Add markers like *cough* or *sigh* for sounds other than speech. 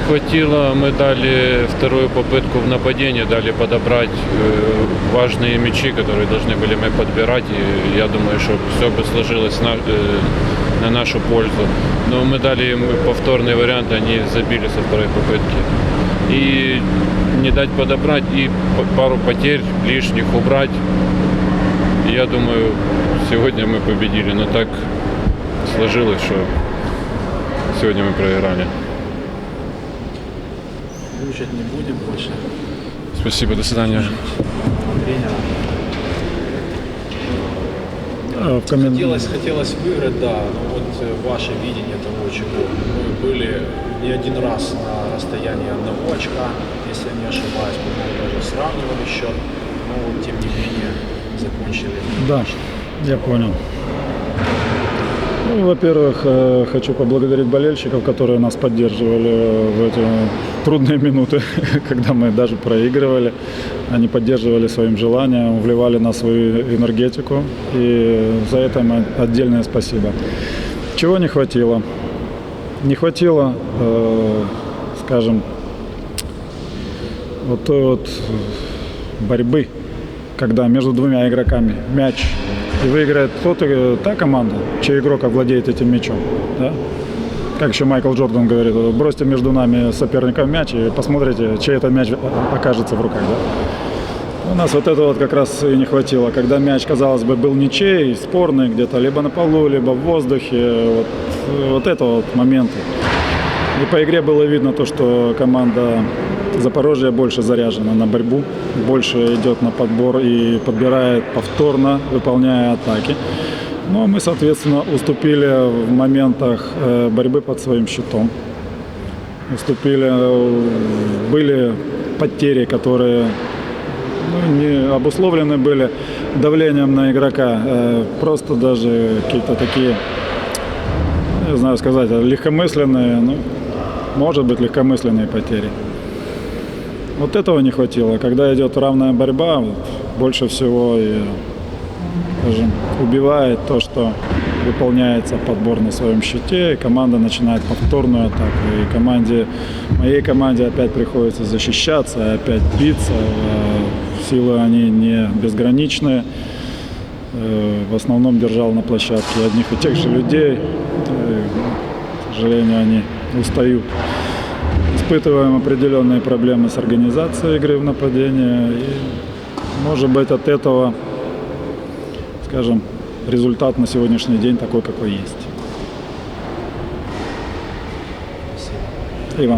хватило, мы дали вторую попытку в нападении, дали подобрать э, важные мячи, которые должны были мы подбирать. И я думаю, что все бы сложилось на, э, на нашу пользу. Но мы дали им повторный вариант, они забили со второй попытки. И не дать подобрать, и пару потерь лишних убрать. Я думаю, сегодня мы победили. Но так сложилось, что сегодня мы проиграли. Выучить не будем больше. Спасибо, до свидания. Тренера. А, В комен- Хотелось, хотелось выиграть, да, но вот э, ваше видение того, чего мы были не один раз на расстоянии одного очка, если я не ошибаюсь, по-моему, даже сравнивали счет, но вот, тем не менее закончили. Да, я понял. Ну, во-первых, э, хочу поблагодарить болельщиков, которые нас поддерживали э, в эти трудные минуты, *laughs* когда мы даже проигрывали. Они поддерживали своим желанием, вливали на свою энергетику. И за это им отдельное спасибо. Чего не хватило? Не хватило, э, скажем, вот той вот борьбы, когда между двумя игроками мяч и выиграет тот, э, та команда, чей игрок овладеет этим мячом. Да? Как еще Майкл Джордан говорит, бросьте между нами соперником мяч и посмотрите, чей этот мяч окажется в руках. Да? У нас вот этого вот как раз и не хватило. Когда мяч, казалось бы, был ничей, спорный где-то, либо на полу, либо в воздухе. Вот, вот это вот моменты. И по игре было видно то, что команда Запорожья больше заряжена на борьбу, больше идет на подбор и подбирает повторно, выполняя атаки. Но мы, соответственно, уступили в моментах э, борьбы под своим щитом. Уступили, э, были потери, которые ну, не обусловлены были давлением на игрока. Э, Просто даже какие-то такие не знаю сказать, легкомысленные, ну, может быть, легкомысленные потери. Вот этого не хватило. Когда идет равная борьба, больше всего и, скажем, убивает то, что выполняется подбор на своем щите, и команда начинает повторную атаку. И команде, моей команде опять приходится защищаться, и опять биться. Э, Силы они не безграничные. Э, В основном держал на площадке одних и тех же людей. Э, К сожалению, они устают. Испытываем определенные проблемы с организацией игры в нападении. И, может быть, от этого, скажем, результат на сегодняшний день такой, какой есть. И вам